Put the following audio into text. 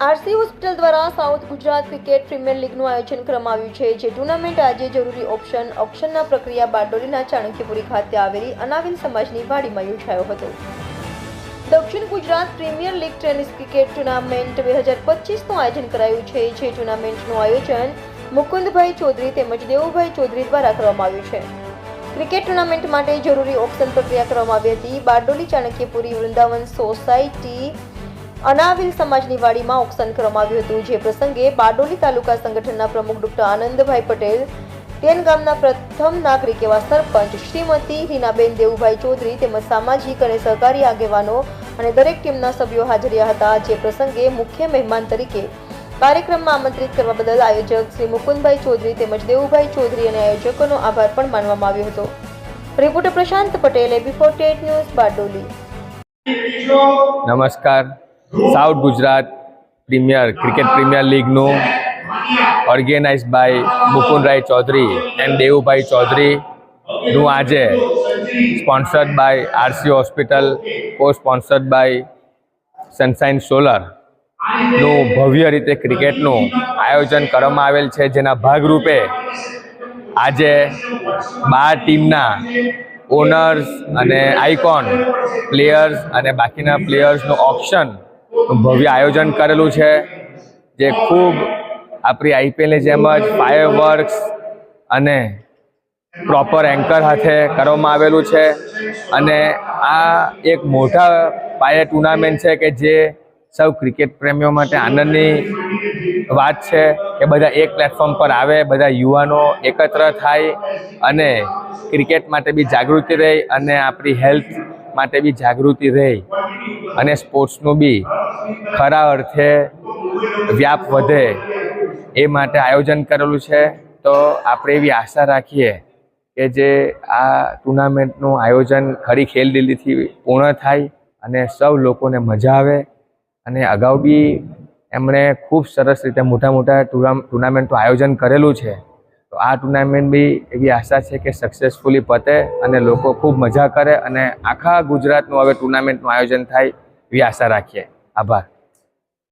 દ્વારા south Gujarat cricket premier લીગનું આયોજન કરવામાં આવ્યું છે, જે ટુર્નામેન્ટ આજે જરૂરી ઓપ્શન ઓપ્શનના પ્રક્રિયા બારડોલીના ચાણક્યપુરી ખાતે આવેલી અનાવિલ સમાજની વાડીમાં યોજાયો હતો. દક્ષિણ Gujarat premier league tennis cricket tournament બે હજાર પચીસનું આયોજન કરાયું છે, જે ટુર્નામેન્ટનું આયોજન મુકુંદભાઈ ચૌધરી તેમજ દેવુભાઈ ચૌધરી દ્વારા કરવામાં આવ્યું છે. ક્રિકેટ ટુર્નામેન્ટ માટે જરૂરી ઓપ્શન પ્રક્રિયા કરવામાં આવી હતી. બારડોલી ચાણક્યપુરી વૃંદાવન સોસાયટી અનાવિલ સમાજની વાડીમાં ઓક્શન કરવામાં આવ્યું હતું. જે પ્રસંગે બારડોલી તાલુકા સંગઠનના પ્રમુખ ડોક્ટર આનંદભાઈ પટેલ, તેન ગામના પ્રથમ નાગરિક એવા સરપંચ શ્રીમતી રીનાબેન દેવુભાઈ ચૌધરી તેમજ સામાજિક અને સહકારી આગેવાનો અને દરેક ટીમના સભ્યો હાજર હતા. જે પ્રસંગે મુખ્ય મહેમાન તરીકે કાર્યક્રમમાં આમંત્રિત કરવા બદલ આયોજક શ્રી મુકુંદભાઈ ચૌધરી તેમજ દેવુભાઈ ચૌધરી અને આયોજકોનો આભાર પણ માનવામાં આવ્યો હતો. Reporter Prashant Patel A B forty news Bardoli. નમસ્કાર. South Gujarat premier cricket premier લીગનું organise by Mukundrai Chaudhary and Devubhai ચૌધરીનું આજે sponsored by R C hospital co sponsored by Sunshine સોલરનું ભવ્ય રીતે ક્રિકેટનું આયોજન કરવામાં આવેલ છે, જેના ભાગરૂપે આજે બાર ટીમના ઓનર્સ અને આઇકોન પ્લેયર્સ અને બાકીના પ્લેયર્સનું ઓપ્શન ભવ્ય આયોજન કરેલું છે, જે ખૂબ આપણી આઈપીએલની જેમ જ ફાયર વર્ક્સ અને પ્રોપર એન્કર સાથે કરવામાં આવેલું છે. અને આ એક મોટા પાયે ટુર્નામેન્ટ છે કે જે સૌ ક્રિકેટ પ્રેમીઓ માટે આનંદની વાત છે કે બધા એક પ્લેટફોર્મ પર આવે, બધા યુવાનો એકત્ર થાય અને ક્રિકેટ માટે બી જાગૃતિ રહે અને આપણી હેલ્થ માટે બી જાગૃતિ રહે અને સ્પોર્ટ્સનું બી ખરા અર્થે વ્યાપ વધે એ માટે આયોજન કરેલું છે. તો આપણે એવી આશા રાખીએ કે જે આ ટુર્નામેન્ટનું આયોજન ખરી ખેલદિલીથી પૂર્ણ થાય અને સૌ લોકોને મજા આવે. અને અગાઉ બી એમણે ખૂબ સરસ રીતે મોટા મોટા ટુર્નામેન્ટનું આયોજન કરેલું છે. તો આ ટુર્નામેન્ટ બી એવી આશા છે કે સક્સેસફુલી પતે અને લોકો ખૂબ મજા કરે અને આખા ગુજરાતનું હવે ટુર્નામેન્ટનું આયોજન થાય એવી આશા રાખીએ. આભાર.